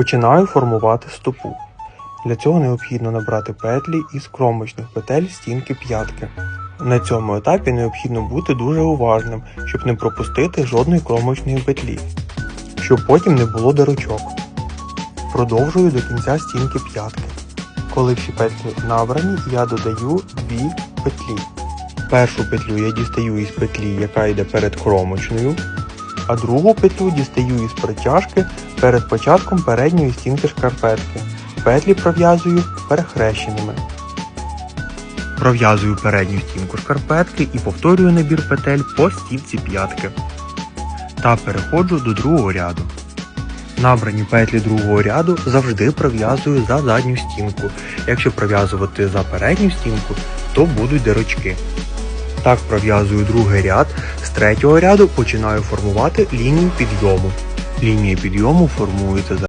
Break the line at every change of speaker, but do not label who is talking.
Починаю формувати стопу. Для цього необхідно набрати петлі із кромочних петель стінки п'ятки. На цьому етапі необхідно бути дуже уважним, щоб не пропустити жодної кромочної петлі, щоб потім не було дирочок. Продовжую до кінця стінки п'ятки. Коли всі петлі набрані, я додаю дві петлі. Першу петлю я дістаю із петлі, яка йде перед кромочною, а другу петлю дістаю із протяжки перед початком передньої стінки шкарпетки. Петлі пров'язую перехрещеними. Пров'язую передню стінку шкарпетки і повторюю набір петель по стінці п'ятки. Та переходжу до другого ряду. Набрані петлі другого ряду завжди пров'язую за задню стінку. Якщо пров'язувати за передню стінку, то будуть дирочки. Так пров'язую другий ряд. З третього ряду починаю формувати лінію підйому. Лінія підйому формується за